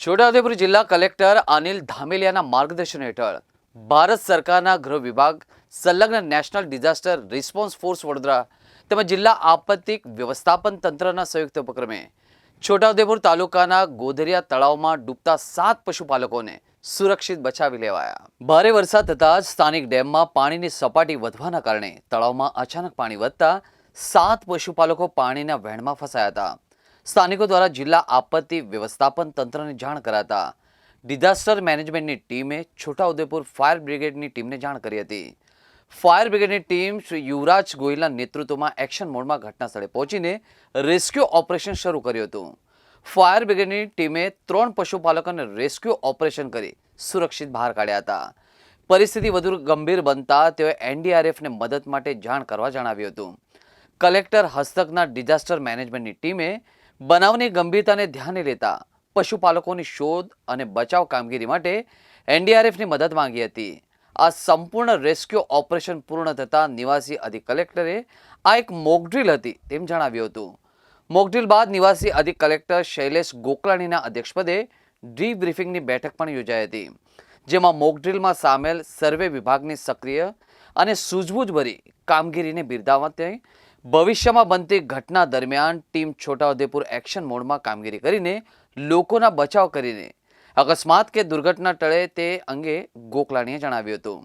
છોટાઉદેપુર જિલ્લા કલેક્ટર અનિલ ધામેલિયાના માર્ગદર્શન હેઠળ ભારત સરકારના ગૃહ વિભાગ, સંલગ્ન national disaster response force Vadodara તેમજ જિલ્લા આપત્તિક વ્યવસ્થાપન તંત્રના સંયુક્ત ઉપક્રમે છોટાઉદેપુર તાલુકાના ગોધરિયા તળાવમાં ડૂબતા સાત પશુપાલકોને સુરક્ષિત બચાવી લેવાયા. ભારે વરસાદ થતાં જ સ્થાનિક ડેમમાં પાણીની સપાટી વધવાના કારણે તળાવમાં અચાનક પાણી વધતા સાત પશુપાલકો પાણીના વહેણમાં ફસાયા હતા. સ્થાનિકો દ્વારા જિલ્લા આપત્તિ વ્યવસ્થાપન તંત્રને જાણ કરાતા ડિઝાસ્ટર મેનેજમેન્ટની ટીમે છોટાઉદેપુર ફાયર બ્રિગેડની ટીમને જાણ કરી હતી. ફાયર બ્રિગેડની ટીમ શ્રી યુવરાજ ગોહિલના નેતૃત્વમાં એક્શન મોડમાં ઘટના સ્થળે પહોંચીને રેસ્ક્યુ ઓપરેશન શરૂ કર્યું હતું. ફાયર બ્રિગેડની ટીમે ત્રણ પશુપાલકોને રેસ્ક્યુ ઓપરેશન કરી સુરક્ષિત બહાર કાઢ્યા હતા. પરિસ્થિતિ વધુ ગંભીર બનતા તેઓએ એનડીઆરએફને મદદ માટે જાણ કરવા જણાવ્યું હતું. કલેક્ટર હસ્તકના ડિઝાસ્ટર મેનેજમેન્ટની ટીમે બનાવની ગંભીરતાને ધ્યાને લેતા પશુપાલકોની શોધ અને બચાવ કામગીરી માટે એનડીઆરએફની મદદ માંગી હતી. આ સંપૂર્ણ રેસ્ક્યુ ઓપરેશન પૂર્ણ થતાં નિવાસી અધિક કલેક્ટરે આ એક મોકડ્રીલ હતી તેમ જણાવ્યું હતું. મોકડ્રીલ બાદ નિવાસી અધિક કલેક્ટર શૈલેષ ગોકલાણીના અધ્યક્ષપદે બ્રિફિંગની બેઠક પણ યોજાઈ હતી, જેમાં મોકડ્રીલમાં સામેલ સર્વે વિભાગની સક્રિય અને સૂઝબૂછભરી કામગીરીને બિરદાવવા ભવિષ્યમાં બનતી ઘટના દરમિયાન ટીમ છોટાઉદેપુર એક્શન મોડમાં કામગીરી કરીને લોકોના બચાવ કરીને અકસ્માત કે દુર્ઘટના ટળે તે અંગે ગોકલાણીએ જણાવ્યું હતું.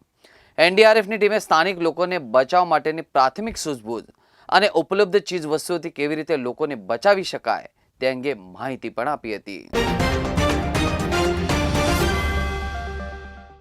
એનડીઆરએફની ટીમે સ્થાનિક લોકોને બચાવ માટેની પ્રાથમિક સૂઝબૂઝ અને ઉપલબ્ધ ચીજ વસ્તુઓથી કેવી રીતે લોકોને બચાવી શકાય તે અંગે માહિતી પણ આપી હતી.